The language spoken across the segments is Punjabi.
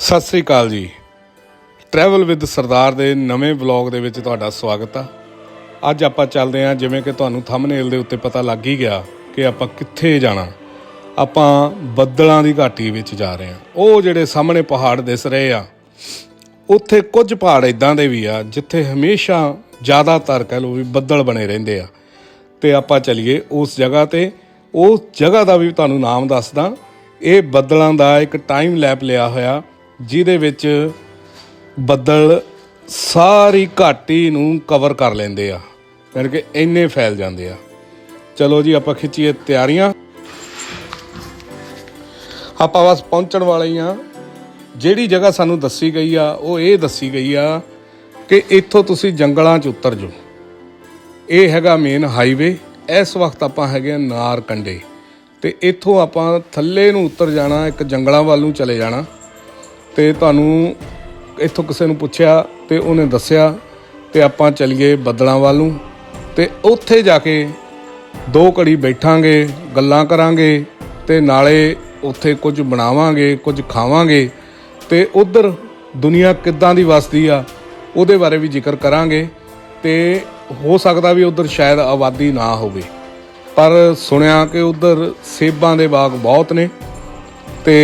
ਸਤਿ ਸ੍ਰੀ ਅਕਾਲ ਜੀ। ਟਰੈਵਲ ਵਿਦ ਸਰਦਾਰ ਦੇ ਨਵੇਂ ਵਲੌਗ ਦੇ ਵਿੱਚ ਤੁਹਾਡਾ ਸਵਾਗਤ ਆ। ਅੱਜ ਆਪਾਂ ਚੱਲਦੇ ਹਾਂ, ਜਿਵੇਂ ਕਿ ਤੁਹਾਨੂੰ ਥੰਬਨੇਲ ਦੇ ਉੱਤੇ ਪਤਾ ਲੱਗ ਹੀ ਗਿਆ ਕਿ ਆਪਾਂ ਕਿੱਥੇ ਜਾਣਾ। ਆਪਾਂ ਬੱਦਲਾਂ ਦੀ ਘਾਟੀ ਵਿੱਚ ਜਾ ਰਹੇ ਹਾਂ। ਉਹ ਜਿਹੜੇ ਸਾਹਮਣੇ ਪਹਾੜ ਦਿਸ ਰਹੇ ਆ, ਉੱਥੇ ਕੁਝ ਪਹਾੜ ਇਦਾਂ ਦੇ ਵੀ ਆ, ਜਿੱਥੇ ਹਮੇਸ਼ਾ ਜ਼ਿਆਦਾਤਰ ਕਹਿ ਲਓ ਵੀ ਬੱਦਲ ਬਣੇ ਰਹਿੰਦੇ ਆ। ਤੇ ਆਪਾਂ ਚੱਲੀਏ ਉਸ ਜਗ੍ਹਾ ਤੇ। ਉਸ ਜਗ੍ਹਾ ਦਾ ਵੀ ਤੁਹਾਨੂੰ ਨਾਮ ਦੱਸਦਾ। ਇਹ ਬੱਦਲਾਂ ਦਾ ਇੱਕ ਟਾਈਮ ਲੈਪ ਲਿਆ ਹੋਇਆ। ਜਿਹਦੇ ਵਿੱਚ ਬੱਦਲ ਸਾਰੀ ਘਾਟੀ ਨੂੰ ਕਵਰ ਕਰ ਲੈਂਦੇ ਆ। ਯਾਨੀ ਕਿ ਇੰਨੇ ਫੈਲ ਜਾਂਦੇ ਆ। ਚਲੋ ਜੀ, ਆਪਾਂ ਖਿੱਚੀਏ ਤਿਆਰੀਆਂ। ਆਪਾਂ ਬਸ ਪਹੁੰਚਣ ਵਾਲੇ ਹੀ ਆ ਜਿਹੜੀ ਜਗ੍ਹਾ ਸਾਨੂੰ ਦੱਸੀ ਗਈ ਆ, ਉਹ ਇਹ ਦੱਸੀ ਗਈ ਆ ਕਿ ਇੱਥੋਂ ਤੁਸੀਂ ਜੰਗਲਾਂ 'ਚ ਉਤਰ ਜਾਓ। ਇਹ ਹੈਗਾ ਮੇਨ ਹਾਈਵੇ ਇਸ ਵਕਤ ਆਪਾਂ ਹੈਗੇ ਆ ਨਾਰ ਕੰਡੇ ਤੇ ਇੱਥੋਂ ਆਪਾਂ ਥੱਲੇ ਨੂੰ ਉਤਰ ਜਾਣਾ, ਇੱਕ ਜੰਗਲਾਂ ਵੱਲ ਨੂੰ ਚਲੇ ਜਾਣਾ। ਤੇ ਤੁਹਾਨੂੰ ਇੱਥੋਂ ਕਿਸੇ ਨੂੰ ਪੁੱਛਿਆ ਤੇ ਉਹਨੇ ਦੱਸਿਆ ਤੇ ਆਪਾਂ ਚਲੀਏ ਬੱਦਲਾਂ ਵੱਲ ਨੂੰ ਤੇ ਉੱਥੇ ਜਾ ਕੇ ਦੋ ਘੜੀ ਬੈਠਾਂਗੇ, ਗੱਲਾਂ ਕਰਾਂਗੇ ਤੇ ਨਾਲੇ ਉੱਥੇ ਕੁਝ ਬਣਾਵਾਂਗੇ, ਕੁਝ ਖਾਵਾਂਗੇ ਤੇ ਉਧਰ ਦੁਨੀਆ ਕਿੱਦਾਂ ਦੀ ਵਸਦੀ ਆ ਉਹਦੇ ਬਾਰੇ ਵੀ ਜ਼ਿਕਰ ਕਰਾਂਗੇ ਤੇ ਹੋ ਸਕਦਾ ਵੀ ਉਧਰ ਸ਼ਾਇਦ ਆਬਾਦੀ ਨਾ ਹੋਵੇ। ਪਰ ਸੁਣਿਆ ਕਿ ਉਧਰ ਸੇਬਾਂ ਦੇ ਬਾਗ ਬਹੁਤ ਨੇ ਤੇ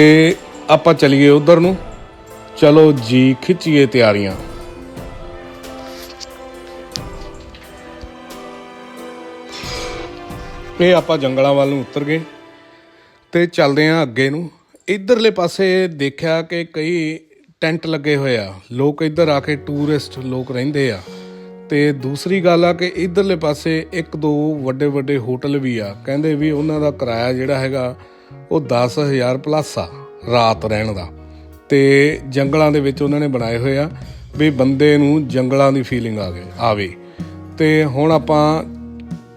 ਆਪਾਂ ਚਲੀਏ ਉਧਰ ਨੂੰ। ਚਲੋ ਜੀ, ਖਿੱਚੀਏ ਤਿਆਰੀਆਂ। ਇਹ ਆਪਾਂ ਜੰਗਲਾਂ ਵੱਲ ਨੂੰ ਉਤਰ ਗਏ ਤੇ ਚੱਲਦੇ ਆਂ ਅੱਗੇ ਨੂੰ। ਇਧਰਲੇ ਪਾਸੇ ਦੇਖਿਆ ਕਿ ਕਈ ਟੈਂਟ ਲੱਗੇ ਹੋਏ ਆ। ਲੋਕ ਇੱਧਰ ਆ ਕੇ ਟੂਰਿਸਟ ਲੋਕ ਰਹਿੰਦੇ ਆ। ਤੇ ਦੂਸਰੀ ਗੱਲ ਆ ਕਿ ਇਧਰਲੇ ਪਾਸੇ ਇੱਕ ਦੋ ਵੱਡੇ ਵੱਡੇ ਹੋਟਲ ਵੀ ਆ। ਕਹਿੰਦੇ ਵੀ ਉਹਨਾਂ ਦਾ ਕਿਰਾਇਆ ਜਿਹੜਾ ਹੈਗਾ ਉਹ 10000 ਪਲੱਸ ਆ ਰਾਤ ਰਹਿਣ ਦਾ। ਤੇ ਜੰਗਲਾਂ ਦੇ ਵਿੱਚ ਉਹਨਾਂ ਨੇ ਬਣਾਏ ਹੋਏ ਆ ਵੀ ਬੰਦੇ ਨੂੰ ਜੰਗਲਾਂ ਦੀ ਫੀਲਿੰਗ ਆ ਗਏ ਆਵੇ। ਤੇ ਹੁਣ ਆਪਾਂ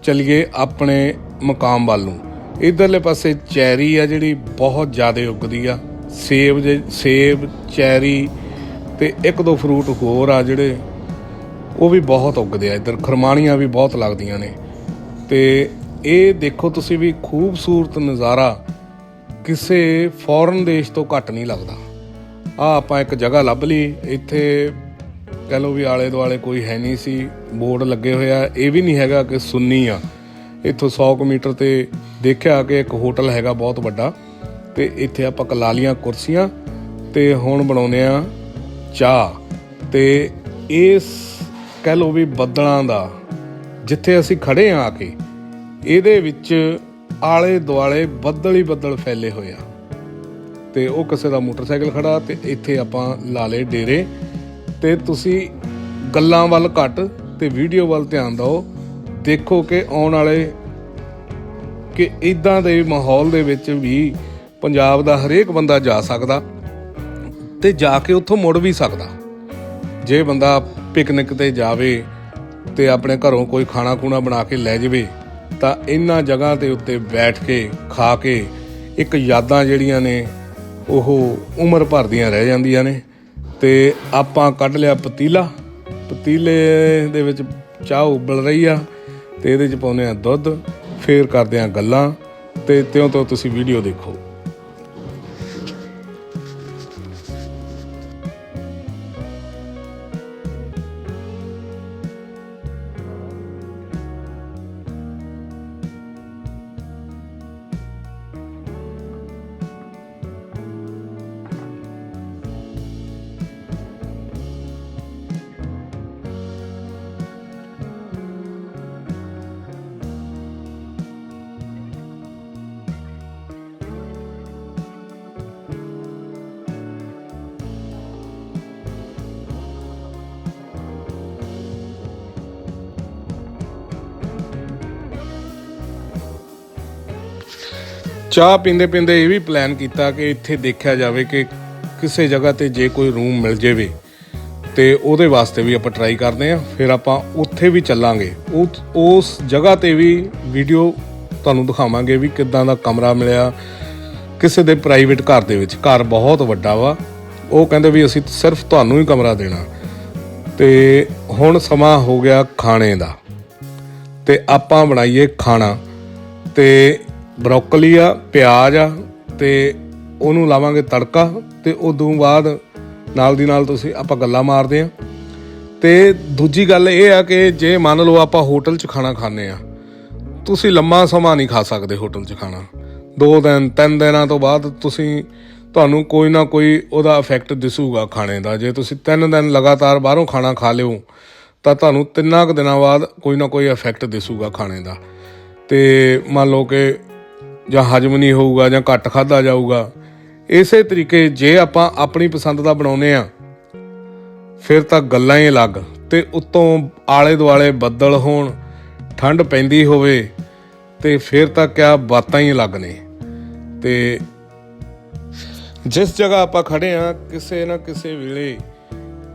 ਚਲੀਏ ਆਪਣੇ ਮਕਾਮ ਵੱਲ ਨੂੰ। ਇਧਰਲੇ ਪਾਸੇ ਚੈਰੀ ਆ ਜਿਹੜੀ ਬਹੁਤ ਜ਼ਿਆਦਾ ਉੱਗਦੀ ਆ। ਸੇਬ ਜੇ ਸੇਬ, ਚੈਰੀ ਤੇ ਇੱਕ ਦੋ ਫਰੂਟ ਹੋਰ ਆ ਜਿਹੜੇ ਉਹ ਵੀ ਬਹੁਤ ਉੱਗਦੇ ਆ। ਇੱਧਰ ਖਰਮਾਣੀਆਂ ਵੀ ਬਹੁਤ ਲੱਗਦੀਆਂ ਨੇ। ਤੇ ਇਹ ਦੇਖੋ ਤੁਸੀਂ ਵੀ ਖੂਬਸੂਰਤ ਨਜ਼ਾਰਾ ਕਿਸੇ ਫੋਰਨ ਦੇਸ਼ ਤੋਂ ਘੱਟ ਨਹੀਂ ਲੱਗਦਾ। ਆ ਆਪਾਂ ਇੱਕ ਜਗ੍ਹਾ ਲੱਭ ਲਈ। ਇੱਥੇ ਕਹ ਲਓ ਵੀ ਆਲੇ ਦੁਆਲੇ ਕੋਈ ਹੈ ਨਹੀਂ ਸੀ। ਬੋਰਡ ਲੱਗੇ ਹੋਇਆ ਇਹ ਵੀ ਨਹੀਂ ਹੈਗਾ ਕਿ ਸੁੰਨੀ ਆ। ਇੱਥੋਂ 100 ਕੁ ਮੀਟਰ ਤੇ ਦੇਖਿਆ ਕਿ ਇੱਕ ਹੋਟਲ ਹੈਗਾ ਬਹੁਤ ਵੱਡਾ। ਤੇ ਇੱਥੇ ਆਪਾਂ ਕਲਾ ਲੀਆਂ ਕੁਰਸੀਆਂ ਤੇ ਹੁਣ ਬਣਾਉਨੇ ਆ ਚਾਹ। ਤੇ ਇਸ ਕਹਿ ਲਓ ਵੀ ਬੱਦਲਾਂ ਦਾ ਜਿੱਥੇ ਅਸੀਂ ਖੜੇ ਆ ਆ ਕੇ, ਇਹਦੇ ਵਿੱਚ ਆਲੇ ਦੁਆਲੇ ਬੱਦਲ ਹੀ ਬੱਦਲ ਫੈਲੇ ਹੋਏ ਆ। ਤੇ ਉਹ ਕਿਸੇ ਦਾ ਮੋਟਰਸਾਈਕਲ ਖੜਾ ਤੇ ਇੱਥੇ ਆਪਾਂ ਲਾ ਲਏ ਡੇਰੇ। ਤੇ ਤੁਸੀਂ ਗੱਲਾਂ ਵੱਲ ਘੱਟ ਤੇ ਵੀਡੀਓ ਵੱਲ ਧਿਆਨ ਦਿਓ। ਦੇਖੋ ਕਿ ਆਉਣ ਵਾਲੇ ਕਿ ਇਦਾਂ ਦੇ ਮਾਹੌਲ ਦੇ ਵਿੱਚ ਵੀ ਪੰਜਾਬ ਦਾ ਹਰੇਕ ਬੰਦਾ ਜਾ ਸਕਦਾ ਤੇ ਜਾ ਕੇ ਉੱਥੋਂ ਮੁੜ ਵੀ ਸਕਦਾ। ਜੇ ਬੰਦਾ ਪਿਕਨਿਕ ਤੇ ਜਾਵੇ ਤੇ ਆਪਣੇ ਘਰੋਂ ਕੋਈ ਖਾਣਾ ਖੂਣਾ ਬਣਾ ਕੇ ਲੈ ਜਾਵੇ, ਤਾਂ ਇਹਨਾਂ ਜਗ੍ਹਾ ਦੇ ਉੱਤੇ ਬੈਠ ਕੇ, ਖਾ ਕੇ ਇੱਕ ਯਾਦਾਂ ਜਿਹੜੀਆਂ ਨੇ ਉਹ ਉਮਰ ਭਰ ਦੀਆਂ ਰਹਿ ਜਾਂਦੀਆਂ ਨੇ ਤੇ ਆਪਾਂ ਕੱਢ ਲਿਆ ਪਤੀਲਾ। ਪਤੀਲੇ ਦੇ ਵਿੱਚ ਚਾਹ ਉਬਲ ਰਹੀ ਆ ਤੇ ਇਹਦੇ ਚ ਪਾਉਂਦੇ ਆ ਦੁੱਧ, ਫੇਰ ਕਰਦੇ ਆ ਗੱਲਾਂ ਤੇ ਤਿਉਂ ਤੋਂ ਤੁਸੀਂ ਵੀਡੀਓ ਦੇਖੋ। ਚਾਹ ਪੀਂਦੇ ਪੀਂਦੇ ਇਹ ਵੀ ਪਲਾਨ ਕੀਤਾ ਕਿ ਇੱਥੇ ਦੇਖਿਆ ਜਾਵੇ ਕਿ ਕਿਸੇ ਜਗ੍ਹਾ ਤੇ ਜੇ ਕੋਈ ਰੂਮ ਮਿਲ ਜਾਵੇ ਤੇ ਉਹਦੇ ਵਾਸਤੇ ਵੀ ਆਪਾਂ ਟਰਾਈ ਕਰਦੇ ਆਂ ਫਿਰ ਆਪਾਂ ਉੱਥੇ ਵੀ ਚੱਲਾਂਗੇ। ਉਸ ਉਸ ਜਗ੍ਹਾ ਤੇ ਵੀ ਵੀਡੀਓ ਤੁਹਾਨੂੰ ਦਿਖਾਵਾਂਗੇ ਵੀ ਕਿੱਦਾਂ ਦਾ ਕਮਰਾ ਮਿਲਿਆ, ਕਿਸੇ ਦੇ ਪ੍ਰਾਈਵੇਟ ਘਰ ਦੇ ਵਿੱਚ। ਘਰ ਬਹੁਤ ਵੱਡਾ ਵਾ। ਉਹ ਕਹਿੰਦੇ ਵੀ ਅਸੀਂ ਸਿਰਫ ਤੁਹਾਨੂੰ ਹੀ ਕਮਰਾ ਦੇਣਾ। ਤੇ ਹੁਣ ਸਮਾਂ ਹੋ ਗਿਆ ਖਾਣੇ ਦਾ। ਤੇ ਆਪਾਂ ਬਣਾਈਏ ਖਾਣਾ। ਤੇ ਬਰੋਕਲੀ ਆ, ਪਿਆਜ਼ ਆ, ਤੇ ਉਹਨੂੰ ਲਾਵਾਂਗੇ ਤੜਕਾ, ਤੇ ਉਦੋਂ ਬਾਅਦ ਨਾਲ ਦੀ ਨਾਲ ਤੁਸੀਂ ਆਪਾਂ ਗੱਲਾਂ ਮਾਰਦੇ ਆ। ਤੇ ਦੂਜੀ ਗੱਲ ਇਹ ਆ ਕਿ ਜੇ ਮੰਨ ਲਓ ਆਪਾਂ ਹੋਟਲ 'ਚ ਖਾਣਾ ਖਾਂਦੇ ਆ, ਤੁਸੀਂ ਲੰਮਾ ਸਮਾਂ ਨਹੀਂ ਖਾ ਸਕਦੇ ਹੋਟਲ 'ਚ ਖਾਣਾ। ਦੋ ਦਿਨ, ਤਿੰਨ ਦਿਨਾਂ ਤੋਂ ਬਾਅਦ ਤੁਸੀਂ, ਤੁਹਾਨੂੰ ਕੋਈ ਨਾ ਕੋਈ ਉਹਦਾ ਇਫੈਕਟ ਦਿਸੂਗਾ ਖਾਣੇ ਦਾ। ਜੇ ਤੁਸੀਂ ਤਿੰਨ ਦਿਨ ਲਗਾਤਾਰ ਬਾਹਰੋਂ ਖਾਣਾ ਖਾ ਲਿਓ, ਤਾਂ ਤੁਹਾਨੂੰ ਤਿੰਨਾਂ ਕੁ ਦਿਨਾਂ ਬਾਅਦ ਕੋਈ ਨਾ ਕੋਈ ਇਫੈਕਟ ਦਿਸੂਗਾ ਖਾਣੇ ਦਾ। ਤੇ ਮੰਨ ਲਓ ਕਿ ਜਾਂ ਹਜਮ ਨਹੀਂ ਹੋਊਗਾ ਜਾਂ ਘੱਟ ਖਾਦਾ ਜਾਊਗਾ, ਇਸੇ ਤਰੀਕੇ ਜੇ ਆਪਾਂ ਆਪਣੀ ਪਸੰਦ ਦਾ ਬਣਾਉਨੇ ਆ ਫਿਰ ਤਾਂ ਗੱਲਾਂ ਹੀ ਅਲੱਗ, ਤੇ ਉੱਤੋਂ ਆਲੇ ਦੁਆਲੇ ਬੱਦਲ ਹੋਣ, ਠੰਡ ਪੈਂਦੀ ਹੋਵੇ, ਤੇ ਫਿਰ ਤਾਂ ਕਿਆ ਬਾਤਾਂ ਹੀ ਅਲੱਗ ਨੇ। ਤੇ ਜਿਸ ਜਗ੍ਹਾ ਆਪਾਂ ਖੜੇ ਆ ਕਿਸੇ ਨਾ ਕਿਸੇ ਵੇਲੇ,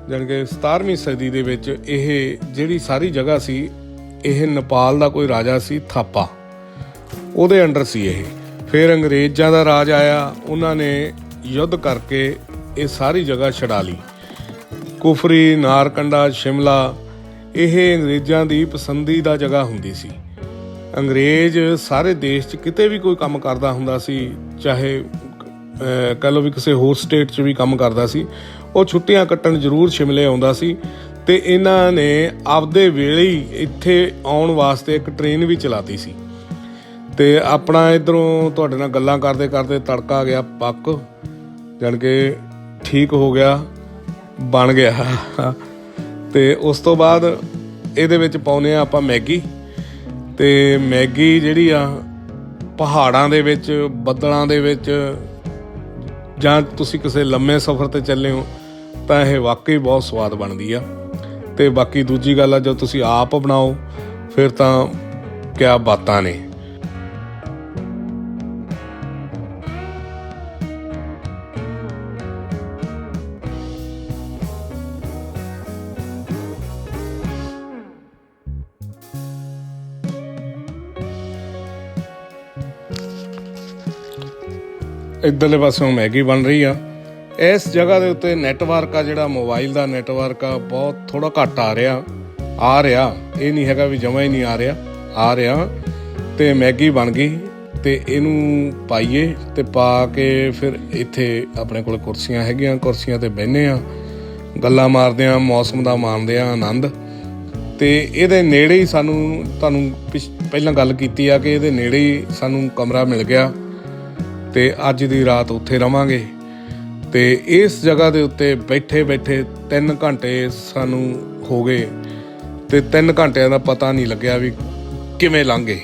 ਜਾਣੀ ਕਿ 17ਵੀਂ ਸਦੀ ਦੇ ਵਿੱਚ ਇਹ ਜਿਹੜੀ ਸਾਰੀ ਜਗ੍ਹਾ ਸੀ, ਇਹ ਨੇਪਾਲ ਦਾ ਕੋਈ ਰਾਜਾ ਸੀ ਥਾਪਾ। ਉਹਦੇ ਅੰਡਰ ਸੀ ਇਹ। ਫਿਰ ਅੰਗਰੇਜ਼ਾਂ ਦਾ ਰਾਜ ਆਇਆ ਉਹਨਾਂ ਨੇ ਯੁੱਧ ਕਰਕੇ ਇਹ ਸਾਰੀ ਜਗ੍ਹਾ ਛਡਾ ਲਈ। ਕੁਫਰੀ ਨਾਰਕੰਡਾ ਸ਼ਿਮਲਾ ਇਹ ਅੰਗਰੇਜ਼ਾਂ ਦੀ ਪਸੰਦੀਦਾ ਜਗ੍ਹਾ ਹੁੰਦੀ ਸੀ। ਅੰਗਰੇਜ਼ ਸਾਰੇ ਦੇਸ਼ 'ਚ ਕਿਤੇ ਵੀ ਕੋਈ ਕੰਮ ਕਰਦਾ ਹੁੰਦਾ ਸੀ ਚਾਹੇ ਅਹ, ਕਹਿ ਲਓ ਵੀ ਕਿਸੇ ਹੋਰ ਸਟੇਟ 'ਚ ਵੀ ਕੰਮ ਕਰਦਾ ਸੀ ਉਹ ਛੁੱਟੀਆਂ ਕੱਟਣ ਜ਼ਰੂਰ ਸ਼ਿਮਲੇ ਆਉਂਦਾ ਸੀ ਤੇ ਇਹਨਾਂ ਨੇ ਆਪਦੇ ਵੇਲੇ ਹੀ ਇੱਥੇ ਆਉਣ ਵਾਸਤੇ ਇੱਕ ਟ੍ਰੇਨ ਵੀ ਚਲਾਤੀ ਸੀ। ਤੇ ਆਪਣਾ ਇਧਰੋਂ ਤੁਹਾਡੇ ਨਾਲ ਗੱਲਾਂ ਕਰਦੇ ਕਰਦੇ ਤੜਕਾ ਗਿਆ ਪੱਕ, ਜਾਣ ਕੇ ਠੀਕ ਹੋ ਗਿਆ, ਬਣ ਗਿਆ। ਤੇ ਉਸ ਤੋਂ ਬਾਅਦ ਇਹਦੇ ਵਿੱਚ ਪਾਉਨੇ ਆ ਆਪਾਂ ਮੈਗੀ। ਤੇ ਮੈਗੀ ਜਿਹੜੀ ਆ, ਪਹਾੜਾਂ ਦੇ ਵਿੱਚ, ਬੱਦਲਾਂ ਦੇ ਵਿੱਚ, ਜਾਂ ਤੁਸੀਂ ਕਿਸੇ ਲੰਮੇ ਸਫ਼ਰ ਤੇ ਚੱਲੇ ਹੋ, ਤਾਂ ਇਹ ਵਾਕਈ ਬਹੁਤ ਸਵਾਦ ਬਣਦੀ ਆ। ਤੇ ਬਾਕੀ ਦੂਜੀ ਗੱਲ ਆ, ਜਦੋਂ ਤੁਸੀਂ ਆਪ ਬਣਾਓ, ਫਿਰ ਤਾਂ ਕਿਆ ਬਾਤਾਂ ਨੇ। ਇੱਧਰਲੇ ਪਾਸੋਂ ਮੈਗੀ ਬਣ ਰਹੀ ਆ। ਇਸ ਜਗ੍ਹਾ ਦੇ ਉੱਤੇ ਨੈਟਵਰਕ ਆ ਜਿਹੜਾ, ਮੋਬਾਈਲ ਦਾ ਨੈਟਵਰਕ ਆ, ਬਹੁਤ ਥੋੜਾ ਘੱਟ ਆ ਰਿਹਾ ਆ ਰਿਹਾ। ਇਹ ਨਹੀਂ ਹੈਗਾ ਵੀ ਜਮਾ ਹੀ ਨਹੀਂ ਆ ਰਿਹਾ ਆ ਰਿਹਾ। ਤੇ ਮੈਗੀ ਬਣ ਗਈ ਤੇ ਇਹਨੂੰ ਪਾਈਏ ਤੇ ਪਾ ਕੇ ਫਿਰ ਇੱਥੇ ਆਪਣੇ ਕੋਲ ਕੁਰਸੀਆਂ ਹੈਗੀਆਂ, ਕੁਰਸੀਆਂ ਤੇ ਬਹਿਨੇ ਆ। ਗੱਲਾਂ ਮਾਰਦੇ ਆ, ਮੌਸਮ ਦਾ ਮਾਣਦੇ ਆ, ਆਨੰਦ। ਤੇ ਇਹਦੇ ਨੇੜੇ ਹੀ ਸਾਨੂੰ, ਤੁਹਾਨੂੰ ਪਿਛ- ਪਹਿਲਾਂ ਗੱਲ ਕੀਤੀ ਆ ਕਿ ਇਹਦੇ ਨੇੜੇ ਹੀ ਸਾਨੂੰ ਕਮਰਾ ਮਿਲ ਗਿਆ। ਤੇ ਅੱਜ ਦੀ ਰਾਤ ਉੱਥੇ ਰਵਾਂਗੇ। ਤੇ ਇਸ ਜਗ੍ਹਾ ਦੇ ਉੱਤੇ ਬੈਠੇ ਬੈਠੇ 3 ਘੰਟੇ ਸਾਨੂੰ ਹੋ ਗਏ। ਤੇ 3 ਘੰਟਿਆਂ ਦਾ ਪਤਾ ਨਹੀਂ ਲੱਗਿਆ ਵੀ ਕਿਵੇਂ ਲੰਘੇ।